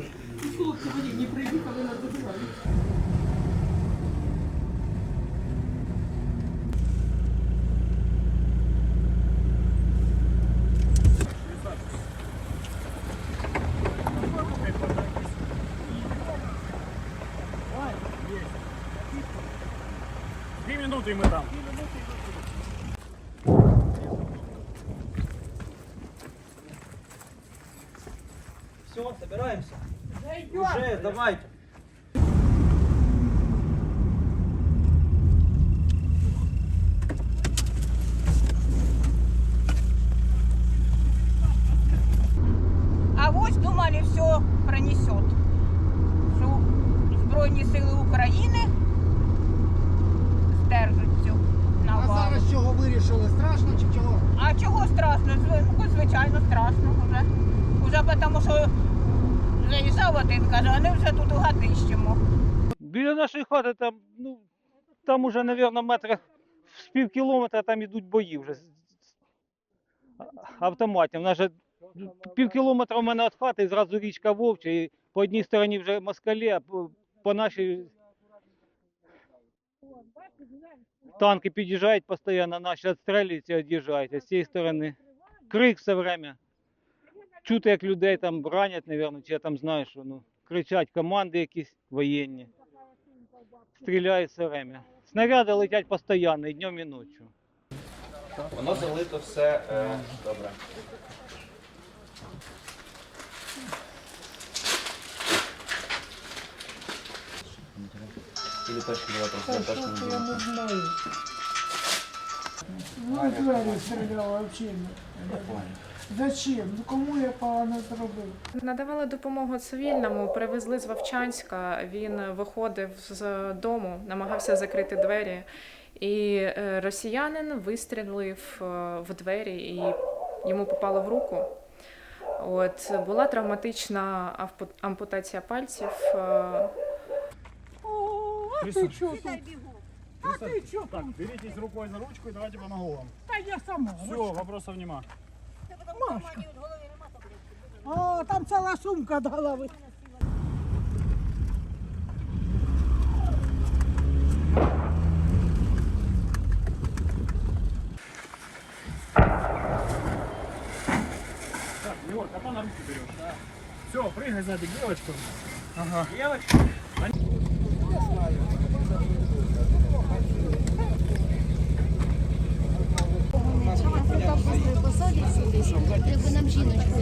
Все, ми зараз виїжджаємо. Хлопці воєнні приїхали, нас забирають. Дві минути і ми там. Все, собираемся? Уже, давайте. А ось думали, все пронесет. Збройні сили України здержать цю А навалу. зараз чого вирішили? Страшно чи чого? А чого страшно? Зв- Ну, звичайно, страшно вже. Уже тому, що заїжджав один, каже, вони вже тут угадищемо. Біля нашої хати там, ну, там уже, мабуть, метрах з пів кілометра там ідуть бої вже. з- з- Автоматів. У нас пів кілометра у мене від хати зразу річка Вовча. І по одній стороні вже москалі, а по, по нашій танки під'їжджають постійно, наші відстрілюються, від'їжджають. А з цієї сторони крик все время. Чути, як людей там ранять, мабуть, чи я там знаю, що ну, кричать команди якісь воєнні. Стріляють все время. Снаряди летять постійно, і днем, і ночі. Воно залито все е, добре. Или давай просто не Я не будемо. знаю. Ну, двері стріляла взагалі. Зачем? Ну кому я погано зробив? Надавали допомогу цивільному, привезли з Вовчанська. Він виходив з дому, намагався закрити двері, і е, росіянин вистрілив е, в двері і йому попало в руку. От була травматична ампутація пальців. е, Так, беритесь рукой за ручку і давайте помогу вам. Та я сама. Все, вопросов нема. О, там ціла сумка до голови. Так, Егор, кота на руки берешь. Все, прыгай сзади к девочкам. Ага. Посадять сюди, якби нам жіночку.